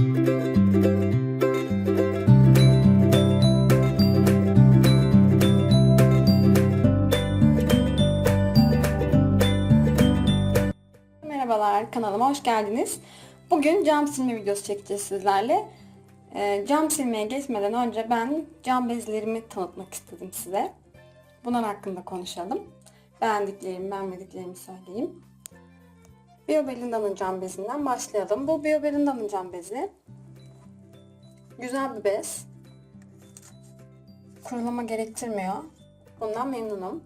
Merhabalar kanalıma hoş geldiniz. Bugün cam silme videosu çekeceğiz sizlerle. Ee, cam silmeye geçmeden önce ben cam bezlerimi tanıtmak istedim size. Bunlar hakkında konuşalım. Beğendiklerimi, beğenmediklerimi söyleyeyim. Biobelinda'nın cam bezinden başlayalım. Bu Biobelinda'nın cam bezi. Güzel bir bez. Kurulama gerektirmiyor. Bundan memnunum.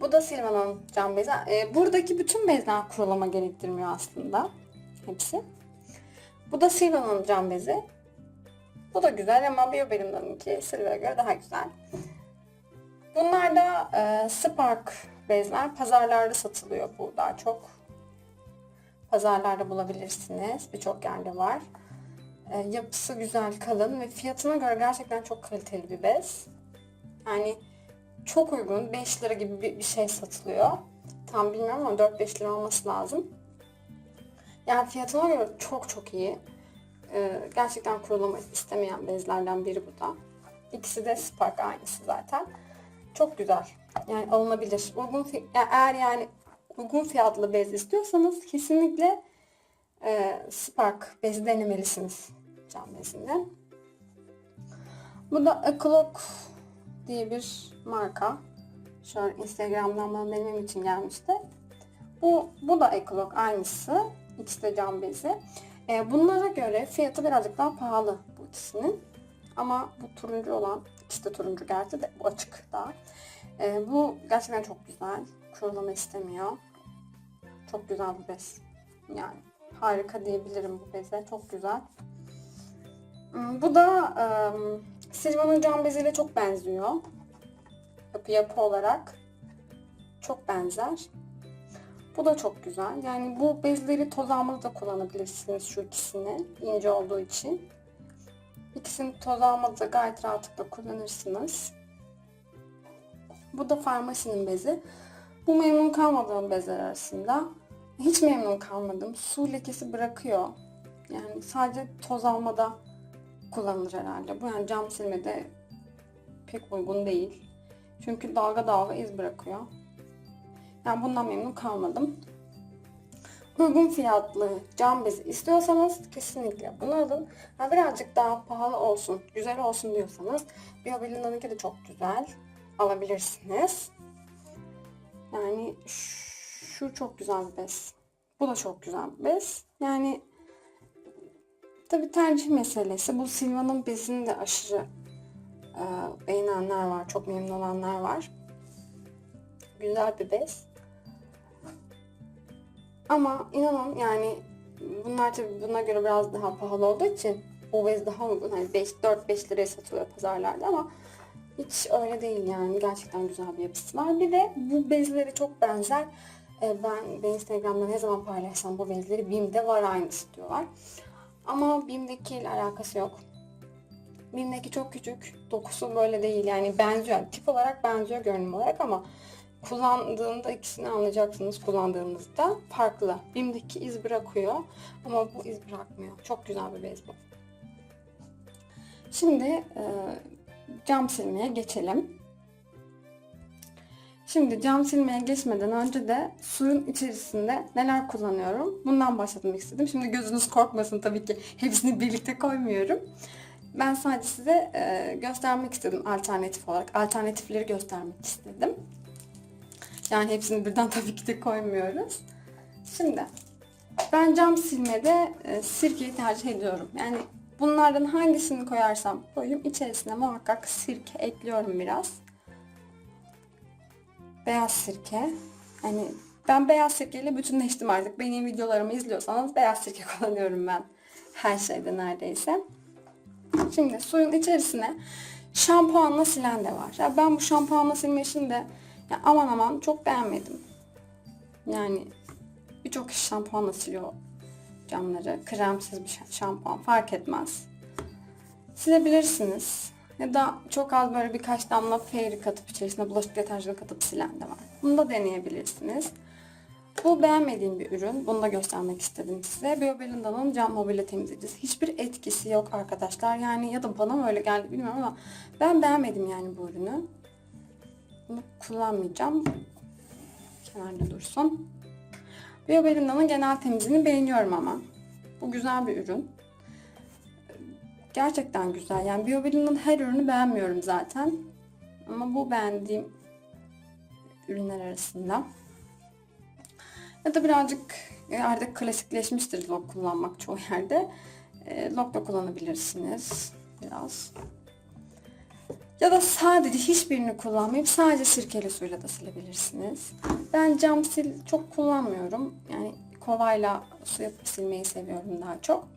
Bu da Silvan'ın cam bezi. Ee, buradaki bütün bezler kurulama gerektirmiyor aslında. Hepsi. Bu da Silvan'ın cam bezi. Bu da güzel ama Biobelim'denki Silva'ya göre daha güzel. Bunlar da e, Spark bezler. Pazarlarda satılıyor bu daha çok. Pazarlarda bulabilirsiniz. Birçok yerde var. E, yapısı güzel, kalın ve fiyatına göre gerçekten çok kaliteli bir bez. Yani çok uygun. 5 lira gibi bir, bir şey satılıyor. Tam bilmiyorum ama 4-5 lira olması lazım. Yani fiyatına göre çok çok iyi. Ee, gerçekten kurulama istemeyen bezlerden biri bu da. İkisi de Spark aynısı zaten. Çok güzel. Yani alınabilir. Uygun yani eğer yani uygun fiyatlı bez istiyorsanız kesinlikle e, Spark bezi denemelisiniz cam bezinden. Bu da Ecolog diye bir marka. Şöyle Instagram'dan bana denemem için gelmişti. Bu, bu da Ecolog aynısı. İkisi de cam bezi. Ee, bunlara göre fiyatı birazcık daha pahalı bu ikisinin. Ama bu turuncu olan, ikisi de turuncu gerçi de bu açık daha. Ee, bu gerçekten çok güzel. Kurulama istemiyor. Çok güzel bir bez. Yani harika diyebilirim bu beze. Çok güzel. Hmm, Bu da ım, Silvan'ın cam beziyle çok benziyor. Yapı yapı olarak çok benzer. Bu da çok güzel. Yani bu bezleri toz almalı da kullanabilirsiniz şu ikisini. ince olduğu için. İkisini toz almalı da gayet rahatlıkla kullanırsınız. Bu da farmasinin bezi. Bu memnun kalmadığım bezler arasında. Hiç memnun kalmadım. Su lekesi bırakıyor. Yani sadece toz almada kullanılır herhalde. Bu yani cam silmede pek uygun değil. Çünkü dalga dalga iz bırakıyor. Yani bundan memnun kalmadım. Uygun fiyatlı cam bezi istiyorsanız kesinlikle bunu alın. Ha, birazcık daha pahalı olsun, güzel olsun diyorsanız Biobelinda'nınki de çok güzel. Alabilirsiniz. Yani şu çok güzel bir bez. Bu da çok güzel bir bez. Yani tabi tercih meselesi. Bu Silva'nın bezini de aşırı e, beğenenler var. Çok memnun olanlar var. Güzel bir bez. Ama inanın yani bunlar tabii buna göre biraz daha pahalı olduğu için o bez daha uygun. Hani 5 4-5 liraya satılıyor pazarlarda ama hiç öyle değil yani. Gerçekten güzel bir yapısı var. Bir de bu bezleri çok benzer. Ee, Ben, ben Instagram'da ne zaman paylaşsam bu bezleri BİM'de var aynısı diyorlar. Ama BİM'deki ile alakası yok. BİM'deki çok küçük. Dokusu böyle değil. Yani benziyor. Tip olarak benziyor görünüm olarak ama kullandığında ikisini anlayacaksınız kullandığınızda farklı. BİM'deki iz bırakıyor ama bu iz bırakmıyor. Çok güzel bir bez bu. Şimdi e, cam silmeye geçelim. Şimdi cam silmeye geçmeden önce de suyun içerisinde neler kullanıyorum bundan bahsetmek istedim. Şimdi gözünüz korkmasın tabii ki hepsini birlikte koymuyorum. Ben sadece size e, göstermek istedim alternatif olarak. Alternatifleri göstermek istedim. Yani hepsini birden tabii ki de koymuyoruz. Şimdi ben cam silmede e, sirkeyi tercih ediyorum. Yani bunlardan hangisini koyarsam koyayım içerisine muhakkak sirke ekliyorum biraz. Beyaz sirke. Hani ben beyaz sirkeyle bütünleştim artık. Benim videolarımı izliyorsanız beyaz sirke kullanıyorum ben. Her şeyde neredeyse. Şimdi suyun içerisine şampuanla silen de var. Ya ben bu şampuanla silme işini de ya aman aman çok beğenmedim. Yani birçok kişi şampuanla siliyor camları. Kremsiz bir şampuan fark etmez. Silebilirsiniz. Ya da çok az böyle birkaç damla fairy katıp içerisine bulaşık deterjanı katıp silen de var. Bunu da deneyebilirsiniz. Bu beğenmediğim bir ürün. Bunu da göstermek istedim size. Biobelinda'nın cam mobilya temizleyicisi. Hiçbir etkisi yok arkadaşlar. Yani ya da bana mı öyle geldi bilmiyorum ama ben beğenmedim yani bu ürünü. Bunu kullanmayacağım. Kenarda dursun. Biobelinda'nın genel temizliğini beğeniyorum ama. Bu güzel bir ürün. Gerçekten güzel. Yani Biobelinda'nın her ürünü beğenmiyorum zaten. Ama bu beğendiğim ürünler arasında. Ya da birazcık e, artık klasikleşmiştir lok kullanmak çoğu yerde. E, da kullanabilirsiniz biraz. Ya da sadece hiçbirini kullanmayıp sadece sirkeli suyla da silebilirsiniz. Ben cam sil çok kullanmıyorum. Yani kovayla su yapıp silmeyi seviyorum daha çok.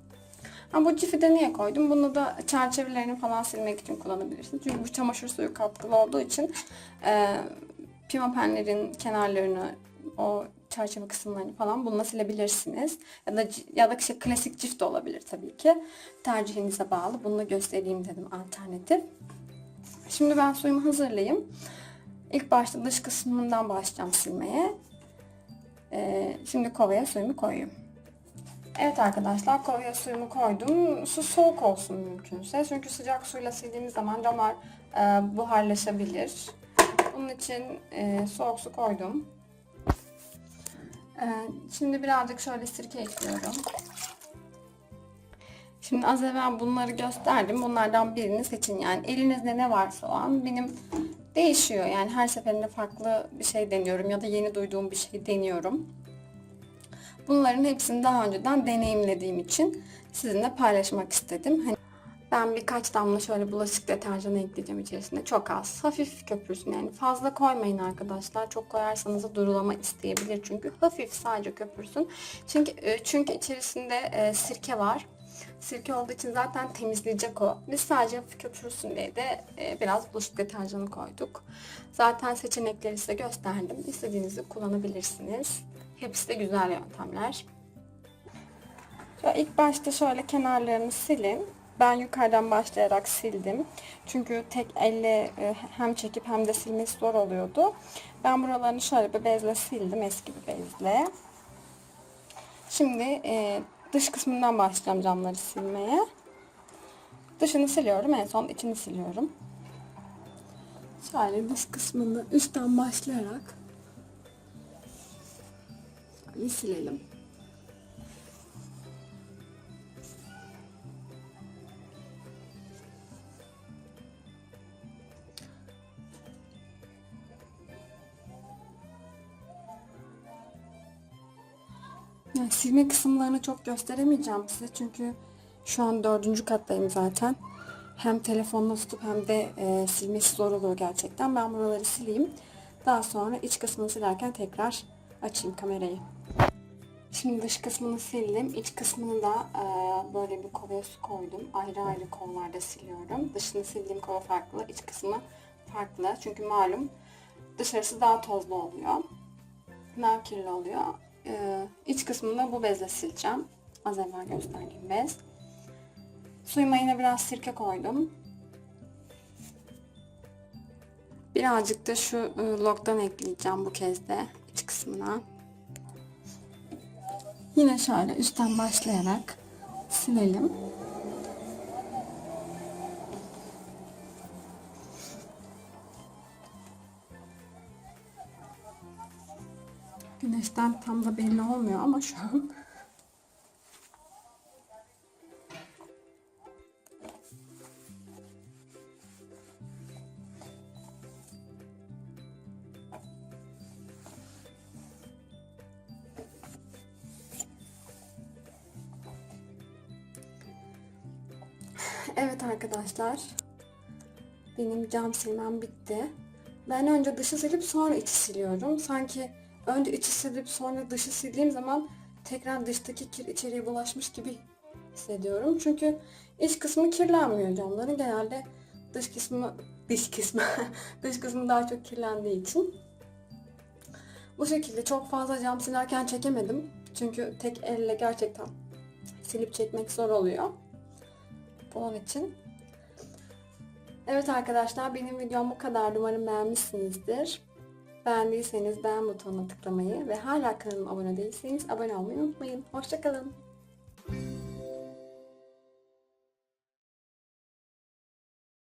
Ha, bu cifi de niye koydum? Bunu da çerçevelerini falan silmek için kullanabilirsiniz. Çünkü bu çamaşır suyu katkılı olduğu için e, pimapenlerin kenarlarını, o çerçeve kısımlarını falan bununla silebilirsiniz. Ya da ya da işte klasik cift de olabilir tabii ki. Tercihinize bağlı. Bunu da göstereyim dedim alternatif. Şimdi ben suyumu hazırlayayım. İlk başta dış kısmından başlayacağım silmeye. Ee, şimdi kovaya suyumu koyayım. Evet arkadaşlar kovaya suyumu koydum. Su soğuk olsun mümkünse. Çünkü sıcak suyla sildiğimiz zaman camlar e, buharlaşabilir. Bunun için e, soğuk su koydum. E, şimdi birazcık şöyle sirke ekliyorum. Şimdi az evvel bunları gösterdim. Bunlardan birini seçin. Yani elinizde ne varsa o an benim değişiyor. Yani her seferinde farklı bir şey deniyorum ya da yeni duyduğum bir şey deniyorum. Bunların hepsini daha önceden deneyimlediğim için sizinle paylaşmak istedim. Hani ben birkaç damla şöyle bulaşık deterjanı ekleyeceğim içerisinde. Çok az. Hafif köpürsün yani. Fazla koymayın arkadaşlar. Çok koyarsanız da durulama isteyebilir. Çünkü hafif sadece köpürsün. Çünkü e, çünkü içerisinde e, sirke var. Sirke olduğu için zaten temizleyecek o. Biz sadece hafif köpürsün diye de e, biraz bulaşık deterjanı koyduk. Zaten seçenekleri size gösterdim. İstediğinizi kullanabilirsiniz. Hepsi de güzel yöntemler. Şöyle ilk başta şöyle kenarlarını silin. Ben yukarıdan başlayarak sildim. Çünkü tek elle e, hem çekip hem de silmesi zor oluyordu. Ben buralarını şöyle bir bezle sildim. Eski bir bezle. Şimdi e, dış kısmından başlayacağım camları silmeye. Dışını siliyorum. En son içini siliyorum. Şöyle dış kısmını üstten başlayarak şöyle silelim. Silme kısımlarını çok gösteremeyeceğim size çünkü şu an dördüncü kattayım zaten. Hem telefonla tutup hem de e, silmesi zor oluyor gerçekten. Ben buraları sileyim. Daha sonra iç kısmını silerken tekrar açayım kamerayı. Şimdi dış kısmını sildim. İç kısmını da e, böyle bir kovaya su koydum. Ayrı ayrı kovalarda siliyorum. Dışını sildiğim kova farklı, iç kısmı farklı. Çünkü malum dışarısı daha tozlu oluyor. Daha kirli oluyor. E, iç kısmını bu bezle sileceğim. Az evvel gösterdiğim bez. Suyuma yine biraz sirke koydum. Birazcık da şu e, logdan ekleyeceğim bu kez de iç kısmına. Yine şöyle üstten başlayarak silelim. Güneşten tam da belli olmuyor ama şu an Evet arkadaşlar. Benim cam silmem bitti. Ben önce dışı silip sonra içi siliyorum. Sanki önce içi silip sonra dışı sildiğim zaman tekrar dıştaki kir içeriye bulaşmış gibi hissediyorum. Çünkü iç kısmı kirlenmiyor camların. Genelde dış kısmı dış kısmı dış kısmı daha çok kirlendiği için. Bu şekilde çok fazla cam silerken çekemedim. Çünkü tek elle gerçekten silip çekmek zor oluyor. Onun için. Evet arkadaşlar benim videom bu kadar. Umarım beğenmişsinizdir. Beğendiyseniz beğen butonuna tıklamayı ve hala kanalıma abone değilseniz abone olmayı unutmayın. Hoşçakalın.